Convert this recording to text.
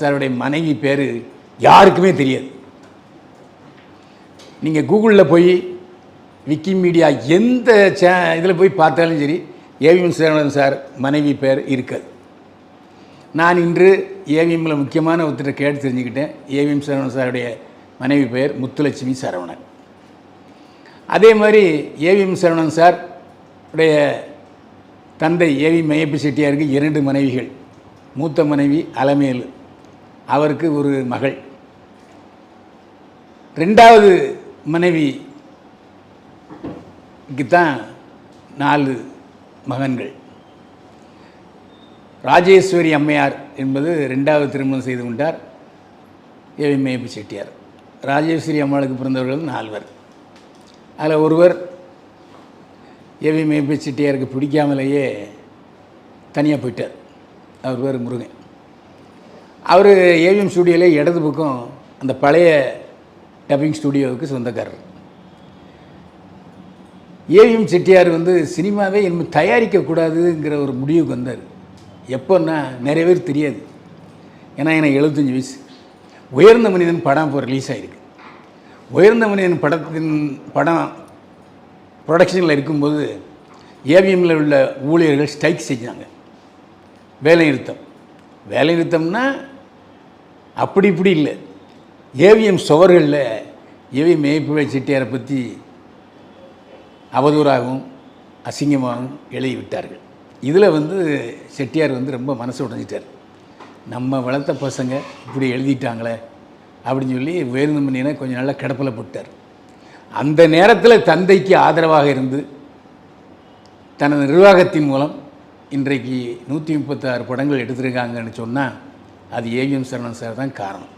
சாருடைய மனைவி பேர் யாருக்குமே தெரியாது. நீங்கள் கூகுளில் போய் விக்கிமீடியா எந்த சே இதில் போய் பார்த்தாலும் சரி ஏவிஎம் சரவணன் சார் மனைவி பேர் இருக்காது. நான் இன்று ஏவிஎம்மில் முக்கியமான ஒருத்தரை கேட்டு தெரிஞ்சுக்கிட்டேன். ஏவிஎம் சரவணன் சாருடைய மனைவி பெயர் முத்துலட்சுமி சரவணன். அதே மாதிரி ஏவிஎம் சரவணன் சார் உடைய தந்தை ஏவி மையப்பி செட்டியாருக்கு இரண்டு மனைவிகள். மூத்த மனைவி அலமேலு. அவருக்கு ஒரு மகள். ரெண்டாவது மனைவிக்கு தான் நாலு மகன்கள். ராஜேஸ்வரி அம்மையார் என்பது ரெண்டாவது திருமணம் செய்து கொண்டார். ஏவி மையப்பி செட்டியார். ராஜேஸ்வரி அம்மாளுக்கு பிறந்தவர்கள் நால்வர். அதில் ஒருவர் ஏவி மையப்பி செட்டியாருக்கு பிடிக்காமலேயே தனியாக போயிட்டார். அவர் பேர் முருகன். அவர் ஏவிஎம் ஸ்டூடியோவில் இடது பக்கம் அந்த பழைய டப்பிங் ஸ்டூடியோவுக்கு சொந்தக்காரர். ஏவிஎம் செட்டியார் வந்து சினிமாவே இனிமேல் தயாரிக்கக்கூடாதுங்கிற ஒரு முடிவுக்கு வந்தார். எப்போன்னா நிறைய பேர் தெரியாது. ஏன்னா எனக்கு எழுபத்தஞ்சி வயசு. உயர்ந்த மனிதன் படம் இப்போ ரிலீஸ் ஆகிருக்கு உயர்ந்த மனிதன் படத்தின் படம் ப்ரொடக்ஷனில் இருக்கும்போது ஏவிஎம்மில் உள்ள ஊழியர்கள் ஸ்ட்ரைக் செஞ்சாங்க. வேலை நிறுத்தம் வேலை நிறுத்தம்னா அப்படி இப்படி இல்லை. ஏவிஎம் சுவர்களில் ஏவிஎம் மேய்ப்புவை செட்டியாரை பற்றி அவதூறாகவும் அசிங்கமாகவும் எழுதி விட்டார்கள் இதில் வந்து செட்டியார் வந்து ரொம்ப மனசு உடைஞ்சிட்டார். நம்ம வளர்த்த பசங்க இப்படி எழுதிட்டாங்களே அப்படின்னு சொல்லி உயர்ந்த மணியனை கொஞ்சம் நாளில் கிடப்பில் போட்டார். அந்த நேரத்தில் தந்தைக்கு ஆதரவாக இருந்து தனது நிர்வாகத்தின் மூலம் இன்றைக்கு நூற்றி முப்பத்தாறு படங்கள் எடுத்திருக்காங்கன்னு சொன்னால் அது ஏவிஎம் சரவணன் சார் தான் காரணம்